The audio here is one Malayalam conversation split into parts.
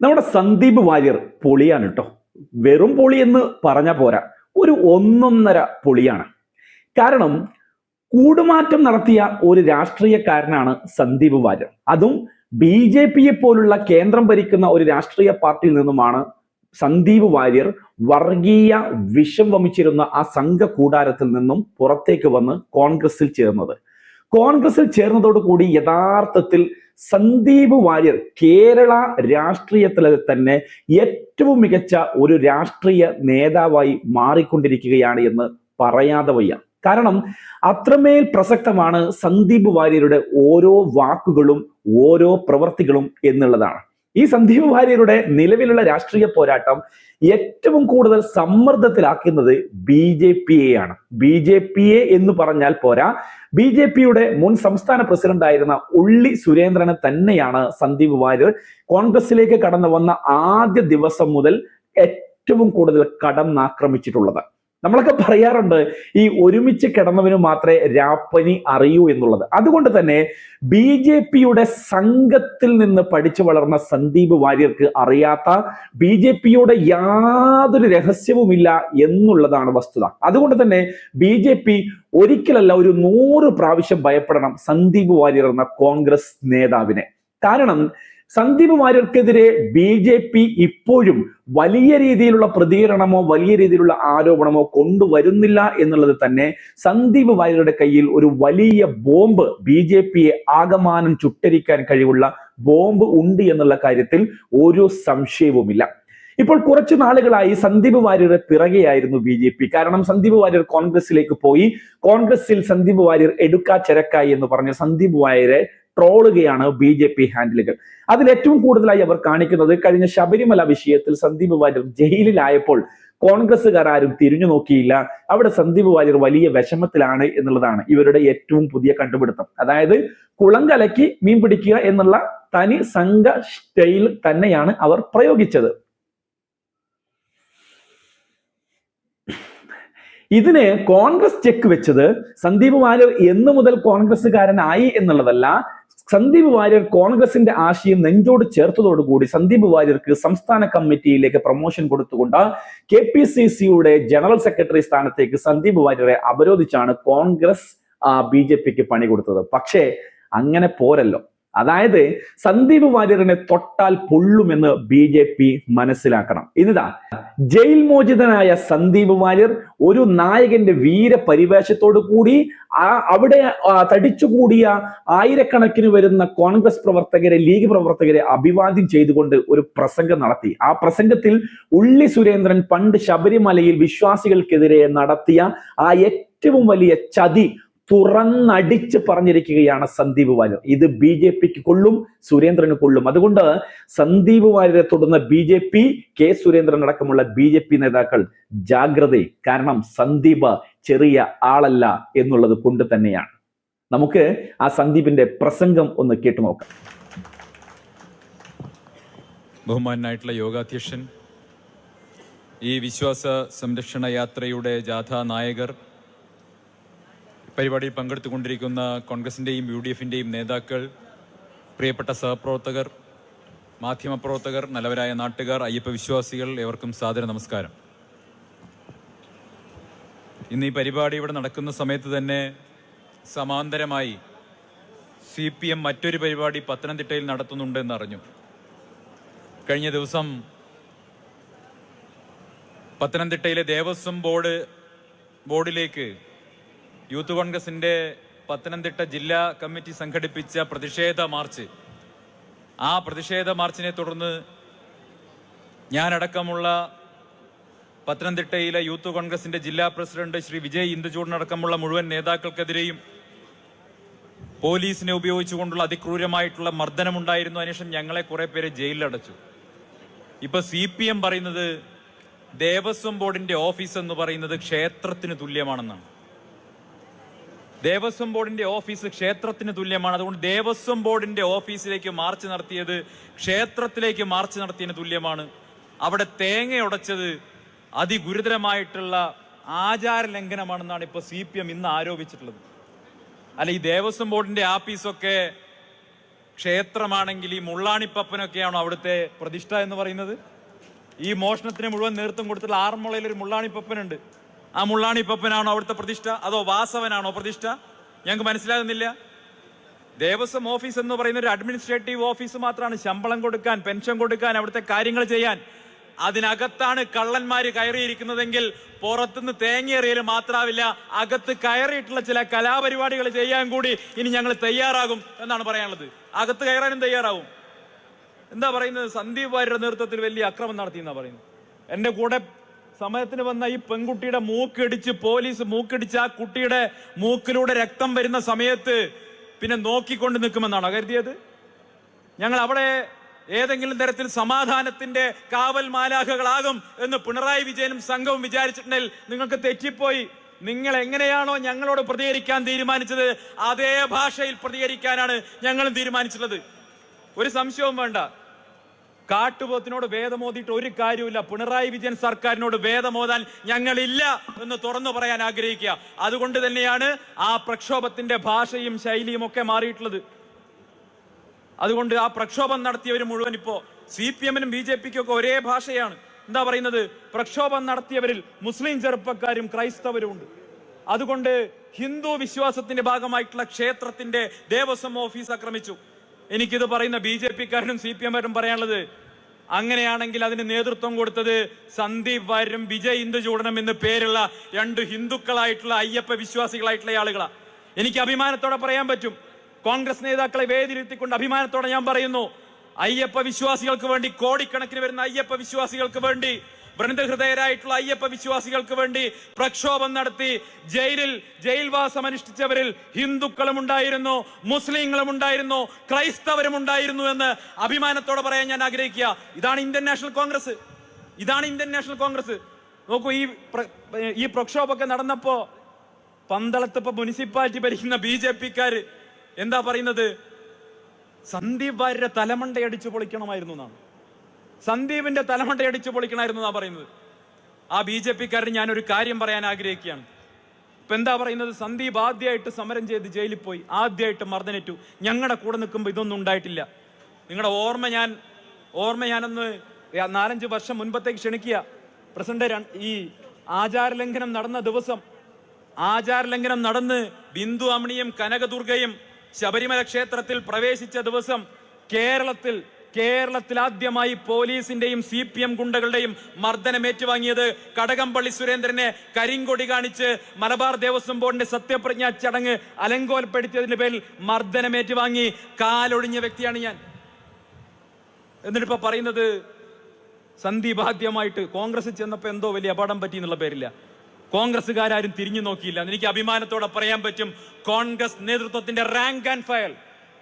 നമ്മുടെ സന്ദീപ് വാര്യർ പൊളിയാണ് കേട്ടോ വെറും പൊളി എന്ന് പറഞ്ഞ പോരാ. ഒരു ഒന്നൊന്നര പൊളിയാണ്. കാരണം കൂടുമാറ്റം നടത്തിയ ഒരു രാഷ്ട്രീയക്കാരനാണ് സന്ദീപ് വാര്യർ. അതും ബി ജെ പിയെ പോലുള്ള കേന്ദ്രം ഭരിക്കുന്ന ഒരു രാഷ്ട്രീയ പാർട്ടിയിൽ നിന്നുമാണ് സന്ദീപ് വാര്യർ വർഗീയ വിഷം വമിച്ചിരുന്ന ആ സംഘ കൂടാരത്തിൽ നിന്നും പുറത്തേക്ക് വന്ന് കോൺഗ്രസിൽ ചേർന്നത്. കോൺഗ്രസിൽ ചേർന്നതോടുകൂടി യഥാർത്ഥത്തിൽ സന്ദീപ് വാര്യർ കേരള രാഷ്ട്രീയത്തിൽ തന്നെ ഏറ്റവും മികച്ച ഒരു രാഷ്ട്രീയ നേതാവായി മാറിക്കൊണ്ടിരിക്കുകയാണ് എന്ന് പറയാതെ വയ്യ. കാരണം അത്രമേൽ പ്രസക്തമാണ് സന്ദീപ് വാര്യരുടെ ഓരോ വാക്കുകളും ഓരോ പ്രവർത്തികളും എന്നുള്ളതാണ്. ഈ സന്ദീപ് വാര്യരുടെ നിലവിലുള്ള രാഷ്ട്രീയ പോരാട്ടം ഏറ്റവും കൂടുതൽ സമ്മർദ്ദത്തിലാക്കുന്നത് ബി ജെ പി ആണ് ബി ജെ പി എ എന്ന് പറഞ്ഞാൽ പോരാ ബി ജെ പിയുടെ മുൻ സംസ്ഥാന പ്രസിഡന്റ് ആയിരുന്ന ഉള്ളി സുരേന്ദ്രനെ തന്നെയാണ് സന്ദീപ് വാര്യർ കോൺഗ്രസിലേക്ക് കടന്നു വന്ന ആദ്യ ദിവസം മുതൽ ഏറ്റവും കൂടുതൽ കടന്നാക്രമിച്ചിട്ടുള്ളത്. നമ്മളൊക്കെ പറയാറുണ്ട് ഈ ഒരുമിച്ച് കിടന്നവന് മാത്രമേ രാപ്പനി അറിയൂ എന്നുള്ളത്. അതുകൊണ്ട് തന്നെ ബി ജെ പിയുടെ സംഘത്തിൽ നിന്ന് പഠിച്ചു വളർന്ന സന്ദീപ് വാര്യർക്ക് അറിയാത്ത ബി ജെ പിയുടെ യാതൊരു രഹസ്യവുമില്ല എന്നുള്ളതാണ് വസ്തുത. അതുകൊണ്ട് തന്നെ ബി ജെ പി ഒരിക്കലല്ല ഒരു നൂറ് പ്രാവശ്യം ഭയപ്പെടണം സന്ദീപ് വാര്യർ എന്ന കോൺഗ്രസ് നേതാവിനെ. കാരണം സന്ദീപ് വാര്യർക്കെതിരെ ബി ജെ പി ഇപ്പോഴും വലിയ രീതിയിലുള്ള പ്രതികരണമോ വലിയ രീതിയിലുള്ള ആരോപണമോ കൊണ്ടുവരുന്നില്ല എന്നുള്ളത് തന്നെ സന്ദീപ് വാര്യരുടെ കയ്യിൽ ഒരു വലിയ ബോംബ് ബി ജെ പിയെ ആകമാനം ചുട്ടരിക്കാൻ കഴിവുള്ള ബോംബ് ഉണ്ട് എന്നുള്ള കാര്യത്തിൽ ഒരു സംശയവുമില്ല. ഇപ്പോൾ കുറച്ചു നാളുകളായി സന്ദീപ് വാര്യരുടെ പിറകെയായിരുന്നു ബി ജെ പി. കാരണം സന്ദീപ് വാര്യർ കോൺഗ്രസിലേക്ക് പോയി. കോൺഗ്രസിൽ സന്ദീപ് വാര്യർ എടുക്കാ ചരക്കായി എന്ന് പറഞ്ഞ സന്ദീപ് വാര്യരെ ട്രോളുകയാണ് ബി ജെ പി ഹാൻഡിലുകൾ. അതിൽ ഏറ്റവും കൂടുതലായി അവർ കാണിക്കുന്നത് കഴിഞ്ഞ ശബരിമല വിഷയത്തിൽ സന്ദീപ് വാര്യർ ജയിലിലായപ്പോൾ കോൺഗ്രസ്സുകാർ ആരും തിരിഞ്ഞു നോക്കിയില്ല. അവിടെ സന്ദീപ് വാര്യർ വലിയ വിഷമത്തിലാണ് എന്നുള്ളതാണ് ഇവരുടെ ഏറ്റവും പുതിയ കണ്ടുപിടുത്തം. അതായത് കുളം കലക്കി മീൻ പിടിക്കുക എന്നുള്ള തനി സംഘ സ്റ്റൈൽ തന്നെയാണ് അവർ പ്രയോഗിച്ചത്. ഇതിന് കോൺഗ്രസ് ചെക്ക് വെച്ചത് സന്ദീപ് വാര്യർ എന്നു മുതൽ കോൺഗ്രസ്സുകാരനായി എന്നുള്ളതല്ല സന്ദീപ് വാര്യർ കോൺഗ്രസിന്റെ ആശയം നെഞ്ചോട് ചേർത്തതോടുകൂടി സന്ദീപ് വാര്യർക്ക് സംസ്ഥാന കമ്മിറ്റിയിലേക്ക് പ്രൊമോഷൻ കൊടുത്തുകൊണ്ട് കെ പി സി സിയുടെ ജനറൽ സെക്രട്ടറി സ്ഥാനത്തേക്ക് സന്ദീപ് വാര്യരെ അവരോധിച്ചാണ് കോൺഗ്രസ് ബി ജെ പിക്ക് പണി കൊടുത്തത്. പക്ഷേ അങ്ങനെ പോരല്ലോ. അതായത് സന്ദീപ് വാര്യറിനെ തൊട്ടാൽ പൊള്ളുമെന്ന് ബി ജെ പി മനസ്സിലാക്കണം. ഇതാ ജയിൽ മോചിതനായ സന്ദീപ് വാര്യർ ഒരു നായകന്റെ വീര പരിവേഷത്തോടു കൂടി ആ അവിടെ തടിച്ചുകൂടിയ ആയിരക്കണക്കിന് വരുന്ന കോൺഗ്രസ് പ്രവർത്തകരെ ലീഗ് പ്രവർത്തകരെ അഭിവാദ്യം ചെയ്തുകൊണ്ട് ഒരു പ്രസംഗം നടത്തി. ആ പ്രസംഗത്തിൽ ഉള്ളി സുരേന്ദ്രൻ പണ്ട് ശബരിമലയിൽ വിശ്വാസികൾക്കെതിരെ നടത്തിയ ആ ഏറ്റവും വലിയ ചതി തുറന്നടിച്ച് പറഞ്ഞിരിക്കുകയാണ് സന്ദീപ് വാര്യർ. ഇത് ബി ജെ പിക്ക് കൊള്ളും സുരേന്ദ്രന് കൊള്ളും. അതുകൊണ്ട് സന്ദീപ് വാര്യരെ തുടർന്ന് B J P K Surendran അടക്കമുള്ള ബി ജെ പി നേതാക്കൾ ജാഗ്രത കാരണം സന്ദീപ് ചെറിയ ആളല്ല എന്നുള്ളത് കൊണ്ട് തന്നെയാണ്. നമുക്ക് ആ സന്ദീപിന്റെ പ്രസംഗം ഒന്ന് കേട്ടു നോക്കാം. ബഹുമാനായിട്ടുള്ള യോഗാധ്യക്ഷൻ ഈ വിശ്വാസ സംരക്ഷണ യാത്രയുടെ ജാഥാ നായകർ പരിപാടിയിൽ പങ്കെടുത്തുകൊണ്ടിരിക്കുന്ന കോൺഗ്രസിന്റെയും യു ഡി എഫിന്റെയും നേതാക്കൾ പ്രിയപ്പെട്ട സഹപ്രവർത്തകർ മാധ്യമപ്രവർത്തകർ നല്ലവരായ നാട്ടുകാർ അയ്യപ്പ വിശ്വാസികൾ ഏവർക്കും സാദര നമസ്കാരം. ഇന്ന് ഈ പരിപാടി ഇവിടെ നടക്കുന്ന സമയത്ത് തന്നെ സമാന്തരമായി സി പി എം മറ്റൊരു പരിപാടി പത്തനംതിട്ടയിൽ നടത്തുന്നുണ്ടെന്ന് അറിഞ്ഞു കഴിഞ്ഞ ദിവസം പത്തനംതിട്ടയിലെ ദേവസ്വം ബോർഡ് ബോർഡിലേക്ക് യൂത്ത് കോൺഗ്രസിന്റെ പത്തനംതിട്ട ജില്ലാ കമ്മിറ്റി സംഘടിപ്പിച്ച പ്രതിഷേധ മാർച്ച്. ആ പ്രതിഷേധ മാർച്ചിനെ തുടർന്ന് ഞാനടക്കമുള്ള പത്തനംതിട്ടയിലെ യൂത്ത് കോൺഗ്രസിന്റെ ജില്ലാ പ്രസിഡന്റ് ശ്രീ വിജയ് ഇന്ദുചൂടിനടക്കമുള്ള മുഴുവൻ നേതാക്കൾക്കെതിരെയും പോലീസിനെ ഉപയോഗിച്ചുകൊണ്ടുള്ള അതിക്രൂരമായിട്ടുള്ള മർദ്ദനമുണ്ടായിരുന്നു. അതിനുശേഷം ഞങ്ങളെ കുറെ പേര് ജയിലിലടച്ചു. ഇപ്പൊ സി പി എം പറയുന്നത് ദേവസ്വം ബോർഡിന്റെ ഓഫീസ് എന്ന് പറയുന്നത് ക്ഷേത്രത്തിന് തുല്യമാണെന്നാണ്. ദേവസ്വം ബോർഡിന്റെ ഓഫീസ് ക്ഷേത്രത്തിന് തുല്യമാണ്. അതുകൊണ്ട് ദേവസ്വം ബോർഡിന്റെ ഓഫീസിലേക്ക് മാർച്ച് നടത്തിയത് ക്ഷേത്രത്തിലേക്ക് മാർച്ച് നടത്തിയതിന് തുല്യമാണ്. അവിടെ തേങ്ങ ഉടച്ചത് അതിഗുരുതരമായിട്ടുള്ള ആചാര ലംഘനമാണെന്നാണ് ഇപ്പൊ സി പി എം ഇന്ന് ആരോപിച്ചിട്ടുള്ളത്. അല്ല ഈ ദേവസ്വം ബോർഡിന്റെ ആഫീസൊക്കെ ക്ഷേത്രമാണെങ്കിൽ ഈ മുള്ളാണിപ്പപ്പനൊക്കെയാണോ അവിടുത്തെ പ്രതിഷ്ഠ എന്ന് പറയുന്നത്? ഈ മോഷണത്തിന് മുഴുവൻ നേതൃത്വം കൊടുത്തിട്ടുള്ള ആറന്മുളയിൽ ഒരു മുള്ളാണിപ്പപ്പനുണ്ട്. ആ മുള്ളാണിപ്പപ്പനാണോ അവിടുത്തെ പ്രതിഷ്ഠ? അതോ വാസവനാണോ പ്രതിഷ്ഠ? ഞങ്ങൾക്ക് മനസ്സിലാകുന്നില്ല. ദേവസ്വം ഓഫീസ് എന്ന് പറയുന്ന ഒരു അഡ്മിനിസ്ട്രേറ്റീവ് ഓഫീസ് മാത്രമാണ് ശമ്പളം കൊടുക്കാൻ പെൻഷൻ കൊടുക്കാൻ അവിടുത്തെ കാര്യങ്ങൾ ചെയ്യാൻ. അതിനകത്താണ് കള്ളന്മാർ കയറിയിരിക്കുന്നതെങ്കിൽ പുറത്തുനിന്ന് തേങ്ങയേറിയൽ മാത്രാവില്ല അകത്ത് കയറിയിട്ടുള്ള ചില കലാപരിപാടികൾ ചെയ്യാൻ കൂടി ഇനി ഞങ്ങൾ തയ്യാറാകും എന്നാണ് പറയാനുള്ളത്. അകത്ത് കയറാനും തയ്യാറാവും. എന്താ പറയുന്നത്? സന്ദീപ് വാര്യരുടെ നേതൃത്വത്തിൽ വലിയ അക്രമം നടത്തി എന്നാ പറയുന്നത്. എന്റെ കൂടെ സമയത്തിന് വന്ന ഈ പെൺകുട്ടിയുടെ മൂക്കിടിച്ച് പോലീസ് മൂക്കിടിച്ച് ആ കുട്ടിയുടെ മൂക്കിലൂടെ രക്തം വരുന്ന സമയത്ത് പിന്നെ നോക്കിക്കൊണ്ട് നിൽക്കുമെന്നാണോ കരുതിയത്? ഞങ്ങൾ അവിടെ ഏതെങ്കിലും തരത്തിൽ സമാധാനത്തിന്റെ കാവൽ മാലാഖകളാകും എന്ന് പിണറായി വിജയനും സംഘവും വിചാരിച്ചിട്ടുണ്ടെങ്കിൽ നിങ്ങൾക്ക് തെറ്റിപ്പോയി. നിങ്ങൾ എങ്ങനെയാണോ ഞങ്ങളോട് പ്രതികരിക്കാൻ തീരുമാനിച്ചത് അതേ ഭാഷയിൽ പ്രതികരിക്കാനാണ് ഞങ്ങളും തീരുമാനിച്ചിട്ടുള്ളത്. ഒരു സംശയവും വേണ്ട. കാട്ടുപോത്തിനോട് വേദമോതിയിട്ട് ഒരു കാര്യമില്ല പിണറായി വിജയൻ സർക്കാരിനോട് വേദമോതാൻ ഞങ്ങളില്ല എന്ന് തുറന്നു പറയാൻ ആഗ്രഹിക്കുക. അതുകൊണ്ട് തന്നെയാണ് ആ പ്രക്ഷോഭത്തിന്റെ ഭാഷയും ശൈലിയും ഒക്കെ മാറിയിട്ടുള്ളത്. അതുകൊണ്ട് ആ പ്രക്ഷോഭം നടത്തിയവർ മുഴുവൻ ഇപ്പോ സി പി എമ്മിനും ബി ജെ പിക്കും ഒക്കെ ഒരേ ഭാഷയാണ്. എന്താ പറയുന്നത്? പ്രക്ഷോഭം നടത്തിയവരിൽ മുസ്ലിം ചെറുപ്പക്കാരും ക്രൈസ്തവരും ഉണ്ട്. അതുകൊണ്ട് ഹിന്ദു വിശ്വാസത്തിന്റെ ഭാഗമായിട്ടുള്ള ക്ഷേത്രത്തിന്റെ ദേവസ്വം ഓഫീസ് ആക്രമിച്ചു. എനിക്കിത് പറയുന്ന ബി ജെ പിക്കാരനും സി പി എമ്മാരും പറയാനുള്ളത് അങ്ങനെയാണെങ്കിൽ അതിന് നേതൃത്വം കൊടുത്തത് സന്ദീപ് വാര്യരും വിജയ് ഇന്ദുചൂടനും എന്ന് പേരുള്ള രണ്ട് ഹിന്ദുക്കളായിട്ടുള്ള അയ്യപ്പ വിശ്വാസികളായിട്ടുള്ള ആളുകളാണ് എനിക്ക് അഭിമാനത്തോടെ പറയാൻ പറ്റും. കോൺഗ്രസ് നേതാക്കളെ വേദിയിരുത്തിക്കൊണ്ട് അഭിമാനത്തോടെ ഞാൻ പറയുന്നു അയ്യപ്പ വിശ്വാസികൾക്ക് വേണ്ടി കോടിക്കണക്കിന് വരുന്ന അയ്യപ്പ വിശ്വാസികൾക്ക് വേണ്ടി വൃന്ദഹൃദയരായിട്ടുള്ള അയ്യപ്പ വിശ്വാസികൾക്ക് വേണ്ടി പ്രക്ഷോഭം നടത്തി ജയിലിൽ ജയിൽവാസം അനുഷ്ഠിച്ചവരിൽ ഹിന്ദുക്കളും ഉണ്ടായിരുന്നു മുസ്ലിങ്ങളും ഉണ്ടായിരുന്നു ക്രൈസ്തവരും ഉണ്ടായിരുന്നു എന്ന് അഭിമാനത്തോടെ പറയാൻ ഞാൻ ആഗ്രഹിക്കുക. ഇതാണ് ഇന്ത്യൻ നാഷണൽ കോൺഗ്രസ്. ഇതാണ് ഇന്ത്യൻ നാഷണൽ കോൺഗ്രസ്. നോക്കൂ ഈ ഈ പ്രക്ഷോഭമൊക്കെ നടന്നപ്പോ പന്തളത്ത് ഇപ്പൊ മുനിസിപ്പാലിറ്റി ഭരിക്കുന്ന ബി ജെ പിക്കാര് എന്താ പറയുന്നത്? സന്ദീപ് വാര്യരെ തലമണ്ടയടിച്ചു പൊളിക്കണമായിരുന്നു എന്നാണ്. സന്ദീപിന്റെ തലമണ്ടയടിച്ചു പൊളിക്കണമായിരുന്നു എന്നാ പറയുന്നത്. ആ ബി ജെ പിക്കാരന് ഞാനൊരു കാര്യം പറയാൻ ആഗ്രഹിക്കുകയാണ്. ഇപ്പൊ എന്താ പറയുന്നത്? സന്ദീപ് ആദ്യമായിട്ട് സമരം ചെയ്ത് ജയിലിൽ പോയി. ആദ്യമായിട്ട് മർദ്ദനേറ്റു. ഞങ്ങളുടെ കൂടെ നിൽക്കുമ്പോൾ ഇതൊന്നും ഉണ്ടായിട്ടില്ല. നിങ്ങളുടെ ഓർമ്മ ഞാൻ ഓർമ്മ ഞാനൊന്ന് നാലഞ്ച് വർഷം മുൻപത്തേക്ക് ക്ഷണിക്കുക. പ്രസിഡന്റ് ഈ ആചാരലംഘനം നടന്ന ദിവസം ആചാരലംഘനം നടന്ന് ബിന്ദു അമണിയും കനകദുർഗയും ശബരിമല ക്ഷേത്രത്തിൽ പ്രവേശിച്ച ദിവസം കേരളത്തിൽ കേരളത്തിൽ ആദ്യമായി പോലീസിന്റെയും സി പി എം ഗുണ്ടകളുടെയും മർദ്ദനം ഏറ്റുവാങ്ങിയത് കടകംപള്ളി സുരേന്ദ്രനെ കരിങ്കൊടി കാണിച്ച് മലബാർ ദേവസ്വം ബോർഡിന്റെ സത്യപ്രജ്ഞാ ചടങ്ങ് അലങ്കോലപ്പെടുത്തിയതിന്റെ പേരിൽ മർദ്ദനം ഏറ്റുവാങ്ങി കാലൊടിഞ്ഞ വ്യക്തിയാണ് ഞാൻ. എന്നിട്ടിപ്പോ പറയുന്നത് സന്ദീപ് ആദ്യമായിട്ട് കോൺഗ്രസ് ചെന്നപ്പോ എന്തോ വലിയ അപകടം പറ്റി എന്നുള്ള പേരില്ല. കോൺഗ്രസ്സുകാരും തിരിഞ്ഞു നോക്കിയില്ല. എനിക്ക് അഭിമാനത്തോടെ പറയാൻ പറ്റും കോൺഗ്രസ് നേതൃത്വത്തിന്റെ റാങ്ക് ആൻഡ് ഫയൽ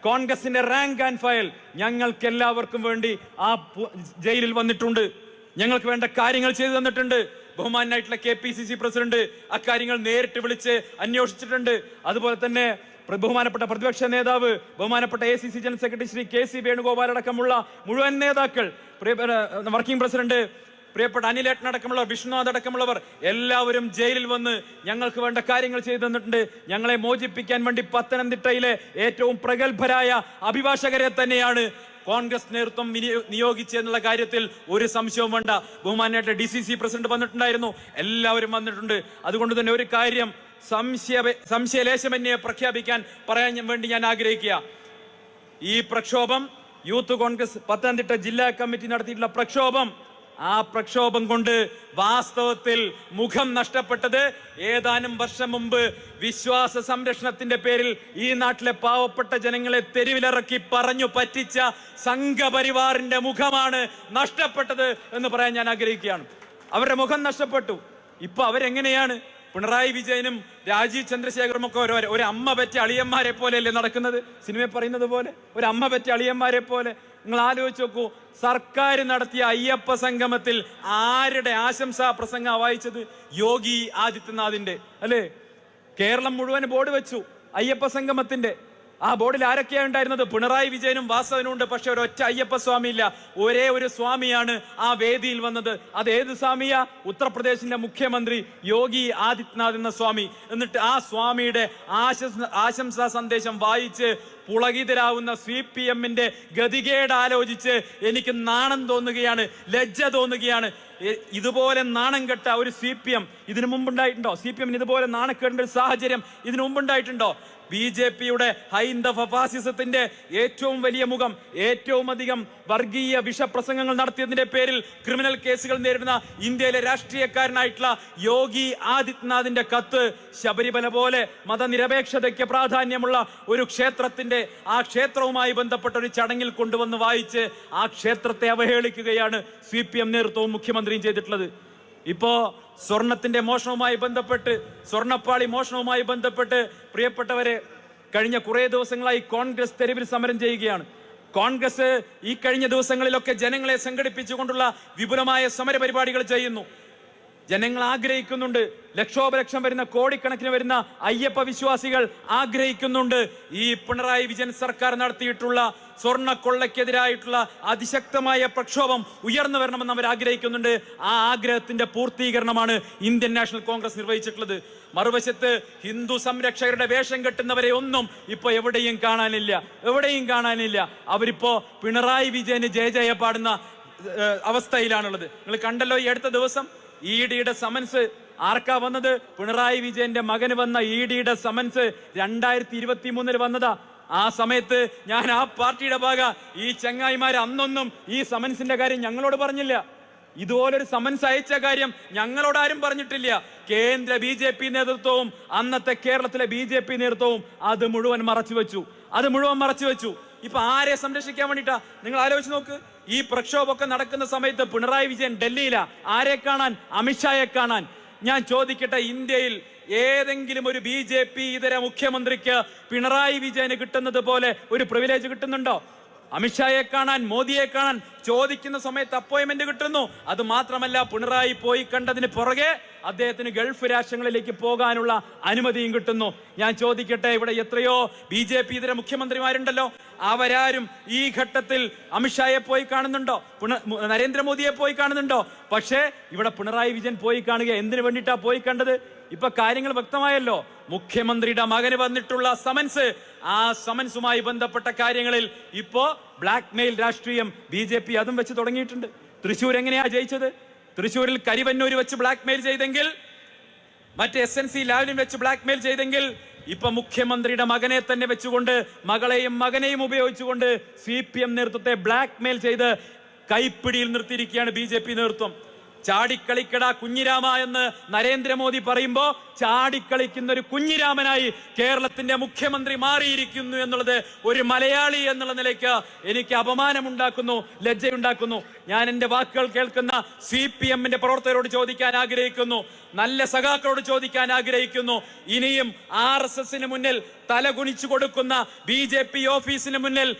കോൺഗ്രസിന്റെ റാങ്ക് ആൻഡ് ഫയൽ ഞങ്ങൾക്ക് എല്ലാവർക്കും വേണ്ടി ആ ജയിലിൽ വന്നിട്ടുണ്ട്. ഞങ്ങൾക്ക് വേണ്ട കാര്യങ്ങൾ ചെയ്തു തന്നിട്ടുണ്ട്. ബഹുമാനായിട്ടുള്ള K P C C president അക്കാര്യങ്ങൾ നേരിട്ട് വിളിച്ച് അന്വേഷിച്ചിട്ടുണ്ട്. അതുപോലെ തന്നെ ബഹുമാനപ്പെട്ട പ്രതിപക്ഷ നേതാവ് ബഹുമാനപ്പെട്ട A C C general secretary Shri K C Venugopal അടക്കമുള്ള മുഴുവൻ നേതാക്കൾ വർക്കിംഗ് പ്രസിഡന്റ് പ്രിയപ്പെട്ട അനിലേട്ടൻ അടക്കമുള്ളവർ വിഷ്ണുനാഥ് അടക്കമുള്ളവർ എല്ലാവരും ജയിലിൽ വന്ന് ഞങ്ങൾക്ക് വേണ്ട കാര്യങ്ങൾ ചെയ്തു തന്നിട്ടുണ്ട്. ഞങ്ങളെ മോചിപ്പിക്കാൻ വേണ്ടി പത്തനംതിട്ടയിലെ ഏറ്റവും പ്രഗത്ഭരായ അഭിഭാഷകരെ തന്നെയാണ് കോൺഗ്രസ് നേതൃത്വം നിയോഗിച്ച നിയോഗിച്ചെന്നുള്ള കാര്യത്തിൽ ഒരു സംശയവും വേണ്ട. ബഹുമാനായിട്ട് ഡി സി സി പ്രസിഡന്റ് വന്നിട്ടുണ്ടായിരുന്നു. എല്ലാവരും വന്നിട്ടുണ്ട്. അതുകൊണ്ട് തന്നെ ഒരു കാര്യം സംശയ സംശയലേശമന്യെ പ്രഖ്യാപിക്കാൻ പറയാൻ വേണ്ടി ഞാൻ ആഗ്രഹിക്കുക. ഈ പ്രക്ഷോഭം യൂത്ത് കോൺഗ്രസ് പത്തനംതിട്ട ജില്ലാ കമ്മിറ്റി നടത്തിയിട്ടുള്ള പ്രക്ഷോഭം ആ പ്രക്ഷോഭം കൊണ്ട് വാസ്തവത്തിൽ മുഖം നഷ്ടപ്പെട്ടത് ഏതാനും വർഷം മുമ്പ് വിശ്വാസ സംരക്ഷണത്തിന്റെ പേരിൽ ഈ നാട്ടിലെ പാവപ്പെട്ട ജനങ്ങളെ തെരുവിലിറക്കി പറഞ്ഞു പറ്റിച്ച സംഘപരിവാറിന്റെ മുഖമാണ് നഷ്ടപ്പെട്ടത് എന്ന് പറയാൻ ഞാൻ ആഗ്രഹിക്കുകയാണ്. അവരുടെ മുഖം നഷ്ടപ്പെട്ടു. ഇപ്പൊ അവരെങ്ങനെയാണ്? പിണറായി വിജയനും രാജീവ് ചന്ദ്രശേഖറും ഒക്കെ ഒരു ഒരു അമ്മ പറ്റിയ അളിയന്മാരെ പോലെയല്ലേ നടക്കുന്നത്? സിനിമയിൽ പറയുന്നത് പോലെ? ഒരു അമ്മ പറ്റിയ അളിയന്മാരെ പോലെ? നിങ്ങൾ ആലോചിച്ച് നോക്കൂ സർക്കാർ നടത്തിയ അയ്യപ്പ സംഗമത്തിൽ ആരുടെ ആശംസാ പ്രസംഗ വായിച്ചത്? യോഗി ആദിത്യനാഥിന്റെ അല്ലേ? കേരളം മുഴുവൻ ബോർഡ് വെച്ചു അയ്യപ്പ സംഗമത്തിന്റെ. ആ ബോർഡിൽ ആരൊക്കെയാണ് ഉണ്ടായിരുന്നത്? പിണറായി വിജയനും വാസവനും ഉണ്ട്. പക്ഷെ ഒരൊറ്റ അയ്യപ്പ സ്വാമി ഇല്ല ഒരേ ഒരു സ്വാമിയാണ് ആ വേദിയിൽ വന്നത്. അത് ഏത് സ്വാമിയാ? ഉത്തർപ്രദേശിന്റെ മുഖ്യമന്ത്രി യോഗി ആദിത്യനാഥ് എന്ന സ്വാമി. എന്നിട്ട് ആ സ്വാമിയുടെ ആശംസ ആശംസാ സന്ദേശം വായിച്ച് പുളകിതരാവുന്ന സി പി എമ്മിന്റെ ഗതികേട് ആലോചിച്ച് എനിക്ക് നാണം തോന്നുകയാണ് ലജ്ജ തോന്നുകയാണ്. ഇതുപോലെ നാണം കെട്ട ഒരു സി പി എം ഇതിനു മുമ്പുണ്ടായിട്ടുണ്ടോ? സി പി എമ്മിന് ഇതുപോലെ നാണക്കേണ്ട ഒരു സാഹചര്യം ഇതിനു മുമ്പുണ്ടായിട്ടുണ്ടോ? ബി ജെ പിയുടെ ഹൈന്ദവ ഫാസിസത്തിന്റെ ഏറ്റവും വലിയ മുഖം ഏറ്റവും അധികം വർഗീയ വിഷപ്രസംഗങ്ങൾ നടത്തിയതിന്റെ പേരിൽ ക്രിമിനൽ കേസുകൾ നേരിടുന്ന ഇന്ത്യയിലെ രാഷ്ട്രീയക്കാരനായിട്ടുള്ള യോഗി ആദിത്യനാഥിന്റെ കത്ത് ശബരിമല പോലെ മതനിരപേക്ഷതയ്ക്ക് പ്രാധാന്യമുള്ള ഒരു ക്ഷേത്രത്തിന്റെ ആ ക്ഷേത്രവുമായി ബന്ധപ്പെട്ട ഒരു ചടങ്ങിൽ കൊണ്ടുവന്ന് വായിച്ച് ആ ക്ഷേത്രത്തെ അവഹേളിക്കുകയാണ് സി പി എം നേതൃത്വവും മുഖ്യമന്ത്രിയും ചെയ്തിട്ടുള്ളത്. ഇപ്പോ സ്വർണത്തിന്റെ മോഷണവുമായി ബന്ധപ്പെട്ട് സ്വർണപ്പാളി മോഷണവുമായി ബന്ധപ്പെട്ട് പ്രിയപ്പെട്ടവരെ കഴിഞ്ഞ കുറെ ദിവസങ്ങളായി കോൺഗ്രസ് തെരുവിൽ സമരം ചെയ്യുകയാണ്. കോൺഗ്രസ് ഈ കഴിഞ്ഞ ദിവസങ്ങളിലൊക്കെ ജനങ്ങളെ സംഘടിപ്പിച്ചുകൊണ്ടുള്ള വിപുലമായ സമര പരിപാടികൾ ചെയ്യുന്നു. ജനങ്ങൾ ആഗ്രഹിക്കുന്നുണ്ട് ലക്ഷോപലക്ഷം വരുന്ന കോടിക്കണക്കിന് വരുന്ന അയ്യപ്പ വിശ്വാസികൾ ആഗ്രഹിക്കുന്നുണ്ട്. ഈ പിണറായി വിജയൻ സർക്കാർ നടത്തിയിട്ടുള്ള സ്വർണക്കൊള്ളയ്ക്കെതിരായിട്ടുള്ള അതിശക്തമായ പ്രക്ഷോഭം ഉയർന്നു വരണമെന്ന് അവർ ആഗ്രഹിക്കുന്നുണ്ട്. ആ ആഗ്രഹത്തിന്റെ പൂർത്തീകരണമാണ് ഇന്ത്യൻ നാഷണൽ കോൺഗ്രസ് നിർവഹിച്ചിട്ടുള്ളത്. മറുവശത്ത് ഹിന്ദു സംരക്ഷകരുടെ വേഷം കെട്ടുന്നവരെ ഒന്നും ഇപ്പോൾ എവിടെയും കാണാനില്ല. എവിടെയും കാണാനില്ല. അവരിപ്പോ പിണറായി വിജയന് ജയ ജയ പാടുന്ന അവസ്ഥയിലാണുള്ളത്. നിങ്ങൾ കണ്ടല്ലോ ഈ അടുത്ത ദിവസം ഇ ഡിയുടെ സമൻസ് ആർക്കാ വന്നത്? പിണറായി വിജയന്റെ മകന് വന്ന ഇ ഡിയുടെ സമൻസ് രണ്ടായിരത്തി ഇരുപത്തി മൂന്നിൽ വന്നതാ. ആ സമയത്ത് ഞാൻ ആ പാർട്ടിയുടെ ഭാഗ ഈ ചങ്ങായിമാർ അന്നൊന്നും ഈ സമൻസിന്റെ കാര്യം ഞങ്ങളോട് പറഞ്ഞില്ല. ഇതുപോലൊരു സമൻസ് അയച്ച കാര്യം ഞങ്ങളോട് ആരും പറഞ്ഞിട്ടില്ല. കേന്ദ്ര ബി ജെ പി നേതൃത്വവും അന്നത്തെ കേരളത്തിലെ ബി ജെ പി നേതൃത്വവും അത് മുഴുവൻ മറച്ചു വെച്ചു. അത് മുഴുവൻ മറച്ചു വെച്ചു. ഇപ്പൊ ആരെ സംരക്ഷിക്കാൻ വേണ്ടിട്ടാ നിങ്ങൾ ആലോചിച്ച് നോക്ക്. ഈ പ്രക്ഷോഭമൊക്കെ നടക്കുന്ന സമയത്ത് പിണറായി വിജയൻ ഡൽഹിയിലാ. ആരെ കാണാൻ? അമിത്ഷായെ കാണാൻ. ഞാൻ ചോദിക്കട്ടെ ഇന്ത്യയിൽ ഏതെങ്കിലും ഒരു ബി ജെ പി ഇതര മുഖ്യമന്ത്രിക്ക് പിണറായി വിജയന് കിട്ടുന്നത് പോലെ ഒരു പ്രിവിലേജ് കിട്ടുന്നുണ്ടോ? അമിത്ഷായെ കാണാൻ മോദിയെ കാണാൻ ചോദിക്കുന്ന സമയത്ത് അപ്പോയിന്റ്മെന്റ് കിട്ടുന്നു. അത് മാത്രമല്ല പിണറായി പോയി കണ്ടതിന് പുറകെ അദ്ദേഹത്തിന് ഗൾഫ് രാഷ്ട്രങ്ങളിലേക്ക് പോകാനുള്ള അനുമതിയും കിട്ടുന്നു. ഞാൻ ചോദിക്കട്ടെ ഇവിടെ എത്രയോ ബി ജെ പി ഇതര മുഖ്യമന്ത്രിമാരുണ്ടല്ലോ. അവരാരും ഈ ഘട്ടത്തിൽ അമിത്ഷായെ പോയി കാണുന്നുണ്ടോ? നരേന്ദ്രമോദിയെ പോയി കാണുന്നുണ്ടോ? പക്ഷേ ഇവിടെ പിണറായി വിജയൻ പോയി കാണുക എന്തിനു വേണ്ടിയിട്ടാ പോയി കണ്ടത്? ഇപ്പൊ കാര്യങ്ങൾ വ്യക്തമായല്ലോ. മുഖ്യമന്ത്രിയുടെ മകന് വന്നിട്ടുള്ള സമൻസ്. ആ സമൻസുമായി ബന്ധപ്പെട്ട കാര്യങ്ങളിൽ ഇപ്പോ ബ്ലാക്ക് മെയിൽ രാഷ്ട്രീയം ബി അതും വെച്ച് തുടങ്ങിയിട്ടുണ്ട്. തൃശ്ശൂർ എങ്ങനെയാ ജയിച്ചത്? തൃശ്ശൂരിൽ കരിവന്നൂർ വെച്ച് ബ്ലാക്ക് മെയിൽ ചെയ്തെങ്കിൽ മറ്റ് എസ് എൻ സി ലാവിലും വെച്ച് ബ്ലാക്ക് മെയിൽ ചെയ്തെങ്കിൽ ഇപ്പൊ മുഖ്യമന്ത്രിയുടെ മകനെ തന്നെ വെച്ചുകൊണ്ട് മകളെയും മകനെയും ഉപയോഗിച്ചുകൊണ്ട് സി പി എം നേതൃത്വത്തെ ബ്ലാക്ക് മെയിൽ ചെയ്ത് കൈപ്പിടിയിൽ നിർത്തിയിരിക്കുകയാണ് ബി ജെ പി നേതൃത്വം. ചാടിക്കളിക്കട കുഞ്ഞിരാമ എന്ന് നരേന്ദ്രമോദി പറയുമ്പോ ചാടിക്കളിക്കുന്ന ഒരു കുഞ്ഞിരാമനായി കേരളത്തിന്റെ മുഖ്യമന്ത്രി മാറിയിരിക്കുന്നു എന്നുള്ളത് ഒരു മലയാളി എന്നുള്ള നിലയ്ക്ക് എനിക്ക് അപമാനമുണ്ടാക്കുന്നു ലജ്ജയുണ്ടാക്കുന്നു. ഞാൻ എന്റെ വാക്കുകൾ കേൾക്കുന്ന സി പി എമ്മിന്റെ പ്രവർത്തകരോട് ചോദിക്കാൻ ആഗ്രഹിക്കുന്നു നല്ല സഖാക്കളോട് ചോദിക്കാൻ ആഗ്രഹിക്കുന്നു. ഇനിയും ആർ എസ് എസിന് മുന്നിൽ തല കുനിച്ചു കൊടുക്കുന്ന ബി ജെ പി ഓഫീസിന് മുന്നിൽ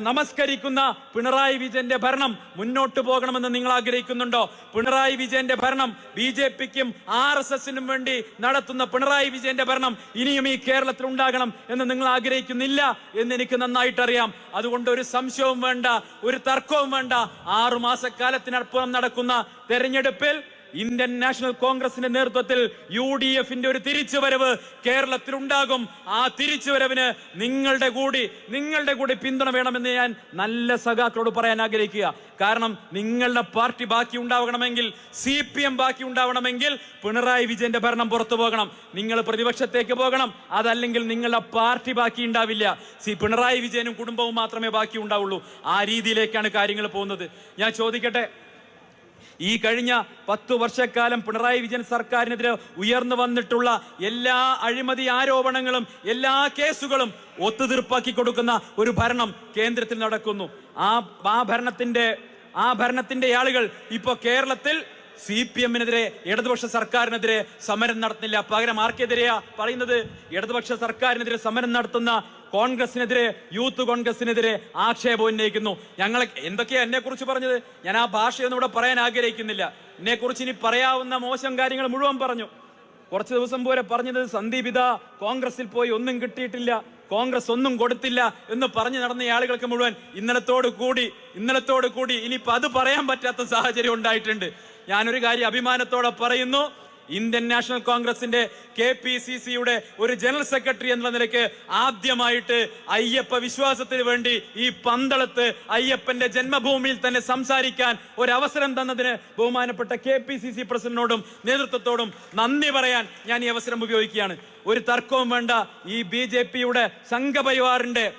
നമസ്കരിക്കുന്ന പിണറായി വിജയന്റെ ഭരണം മുന്നോട്ട് പോകണമെന്ന് നിങ്ങൾ ആഗ്രഹിക്കുന്നുണ്ടോ? പിണറായി വിജയന്റെ ഭരണം ബി ജെ പിക്കും ആർ എസ് എസിനും വേണ്ടി നടത്തുന്ന പിണറായി വിജയന്റെ ഭരണം ഇനിയും ഈ കേരളത്തിൽ ഉണ്ടാകണം എന്ന് നിങ്ങൾ ആഗ്രഹിക്കുന്നില്ല എന്ന് എനിക്ക് നന്നായിട്ട് അറിയാം അതുകൊണ്ട് ഒരു സംശയവും വേണ്ട ഒരു തർക്കവും വേണ്ട. ആറുമാസക്കാലത്തിനപ്പുറം നടക്കുന്ന തെരഞ്ഞെടുപ്പിൽ ഇന്ത്യൻ നാഷണൽ കോൺഗ്രസിന്റെ നേതൃത്വത്തിൽ യു ഡി എഫിന്റെ ഒരു തിരിച്ചുവരവ് കേരളത്തിൽ ഉണ്ടാകും ആ തിരിച്ചുവരവിന് നിങ്ങളുടെ കൂടി നിങ്ങളുടെ കൂടി പിന്തുണ വേണമെന്ന് ഞാൻ നല്ല സഖാക്കളോട് പറയാൻ ആഗ്രഹിക്കുക. കാരണം നിങ്ങളുടെ പാർട്ടി ബാക്കി ഉണ്ടാവണമെങ്കിൽ സി പി എം ബാക്കി ഉണ്ടാവണമെങ്കിൽ പിണറായി വിജയന്റെ ഭരണം പുറത്തു പോകണം. നിങ്ങൾ പ്രതിപക്ഷത്തേക്ക് പോകണം. അതല്ലെങ്കിൽ നിങ്ങളുടെ പാർട്ടി ബാക്കി ഉണ്ടാവില്ല. സി പിണറായി വിജയനും കുടുംബവും മാത്രമേ ബാക്കി ഉണ്ടാവുള്ളൂ. ആ രീതിയിലേക്കാണ് കാര്യങ്ങൾ പോകുന്നത്. ഞാൻ ചോദിക്കട്ടെ ഈ കഴിഞ്ഞ പത്തു വർഷക്കാലം പിണറായി വിജയൻ സർക്കാരിനെതിരെ ഉയർന്നു വന്നിട്ടുള്ള എല്ലാ അഴിമതി ആരോപണങ്ങളും എല്ലാ കേസുകളും ഒത്തുതീർപ്പാക്കി കൊടുക്കുന്ന ഒരു ഭരണം കേന്ദ്രത്തിൽ നടക്കുന്നു. ആ ആ ഭരണത്തിന്റെ ആ ഭരണത്തിന്റെ ആളുകൾ ഇപ്പോൾ കേരളത്തിൽ സി പി എമ്മിനെതിരെ ഇടതുപക്ഷ സർക്കാരിനെതിരെ സമരം നടത്തുന്നില്ല. പകരം ആർക്കെതിരെയാ പറയുന്നത്? ഇടതുപക്ഷ സർക്കാരിനെതിരെ സമരം നടത്തുന്ന കോൺഗ്രസിനെതിരെ യൂത്ത് കോൺഗ്രസിനെതിരെ ആക്ഷേപം ഉന്നയിക്കുന്നു. ഞങ്ങൾ എന്തൊക്കെയാ എന്നെ കുറിച്ച് പറഞ്ഞത്? ഞാൻ ആ ഭാഷയൊന്നും ഇവിടെ പറയാൻ ആഗ്രഹിക്കുന്നില്ല. എന്നെ കുറിച്ച് ഇനി പറയാവുന്ന മോശം കാര്യങ്ങൾ മുഴുവൻ പറഞ്ഞു. കുറച്ച് ദിവസം പോലെ പറഞ്ഞത് സന്ദീപ് ഇതാ കോൺഗ്രസിൽ പോയി ഒന്നും കിട്ടിയിട്ടില്ല കോൺഗ്രസ് ഒന്നും കൊടുത്തില്ല എന്ന് പറഞ്ഞു നടന്ന ആളുകൾക്ക് മുഴുവൻ ഇന്നലത്തോട് കൂടി ഇന്നലത്തോട് കൂടി ഇനിയിപ്പോ അത് പറയാൻ പറ്റാത്ത സാഹചര്യം ഉണ്ടായിട്ടുണ്ട്. ഞാനൊരു കാര്യം അഭിമാനത്തോടെ പറയുന്നു. ഇന്ത്യൻ നാഷണൽ കോൺഗ്രസിന്റെ കെ പി സി സിയുടെ ഒരു ജനറൽ സെക്രട്ടറി എന്ന നിലയ്ക്ക് ആദ്യമായിട്ട് അയ്യപ്പ വിശ്വാസത്തിന് വേണ്ടി ഈ പന്തളത്ത് അയ്യപ്പന്റെ ജന്മഭൂമിയിൽ തന്നെ സംസാരിക്കാൻ ഒരു അവസരം തന്നതിന് ബഹുമാനപ്പെട്ട കെ പി സി സി പ്രസിഡന്റിനോടും നേതൃത്വത്തോടും നന്ദി പറയാൻ ഞാൻ ഈ അവസരം ഉപയോഗിക്കുകയാണ്. ഒരു തർക്കവും വേണ്ട ഈ ബി ജെ പിയുടെ സംഘപരിവാറിന്റെ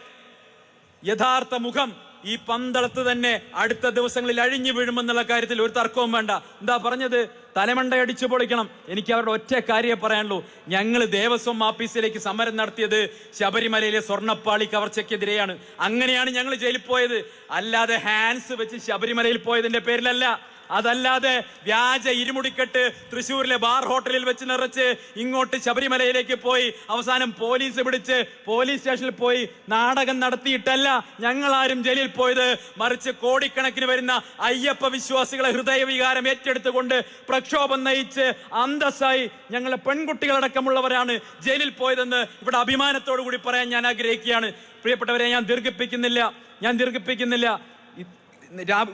യഥാർത്ഥ മുഖം ഈ പന്തളത്ത് തന്നെ അടുത്ത ദിവസങ്ങളിൽ അഴിഞ്ഞു വീഴുമെന്നുള്ള കാര്യത്തിൽ ഒരു തർക്കവും വേണ്ട. എന്താ പറഞ്ഞത്? തലമണ്ടയടിച്ചു പൊളിക്കണം. എനിക്ക് അവരുടെ ഒറ്റ കാര്യം പറയാനുള്ളൂ. ഞങ്ങൾ ദേവസ്വം ഓഫീസിലേക്ക് സമരം നടത്തിയത് ശബരിമലയിലെ സ്വർണപ്പാളി കവർച്ചയ്ക്കെതിരെയാണ്. അങ്ങനെയാണ് ഞങ്ങൾ ജയിലിൽ പോയത്. അല്ലാതെ ഹാൻഡ്സ് വെച്ച് ശബരിമലയിൽ പോയതിന്റെ പേരിലല്ല. അതല്ലാതെ വ്യാജ ഇരുമുടിക്കെട്ട് തൃശ്ശൂരിലെ ബാർ ഹോട്ടലിൽ വെച്ച് നിറച്ച് ഇങ്ങോട്ട് ശബരിമലയിലേക്ക് പോയി അവസാനം പോലീസ് പിടിച്ച് പോലീസ് സ്റ്റേഷനിൽ പോയി നാടകം നടത്തിയിട്ടല്ല ഞങ്ങൾ ആരും ജയിലിൽ പോയത്. മറിച്ച് കോടിക്കണക്കിന് വരുന്ന അയ്യപ്പ വിശ്വാസികളെ ഹൃദയവികാരം ഏറ്റെടുത്തുകൊണ്ട് പ്രക്ഷോഭം നയിച്ച് അന്തസ്സായി ഞങ്ങളെ പെൺകുട്ടികളടക്കമുള്ളവരാണ് ജയിലിൽ പോയതെന്ന് ഇവിടെ അഭിമാനത്തോടു കൂടി പറയാൻ ഞാൻ ആഗ്രഹിക്കുകയാണ്. പ്രിയപ്പെട്ടവരെ ഞാൻ ദീർഘിപ്പിക്കുന്നില്ല. ഞാൻ ദീർഘിപ്പിക്കുന്നില്ല.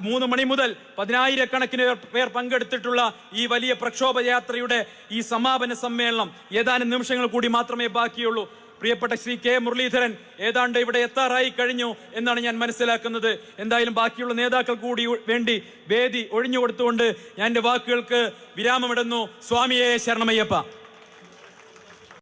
മൂന്ന് മണി മുതൽ പതിനായിരക്കണക്കിന് പേർ- പങ്കെടുത്തിട്ടുള്ള ഈ വലിയ പ്രക്ഷോഭ യാത്രയുടെ ഈ സമാപന സമ്മേളനം ഏതാനും നിമിഷങ്ങൾ കൂടി മാത്രമേ ബാക്കിയുള്ളൂ. പ്രിയപ്പെട്ട ശ്രീ കെ മുരളീധരൻ ഏതാണ്ട് ഇവിടെ എത്താറായി കഴിഞ്ഞു എന്നാണ് ഞാൻ മനസ്സിലാക്കുന്നത്. എന്തായാലും ബാക്കിയുള്ള നേതാക്കൾ കൂടി വേണ്ടി വേദി ഒഴിഞ്ഞു കൊടുത്തുകൊണ്ട് ഞാൻ എന്റെ വാക്കുകൾക്ക് വിരാമമിടുന്നു. സ്വാമിയെ ശരണമയ്യപ്പ.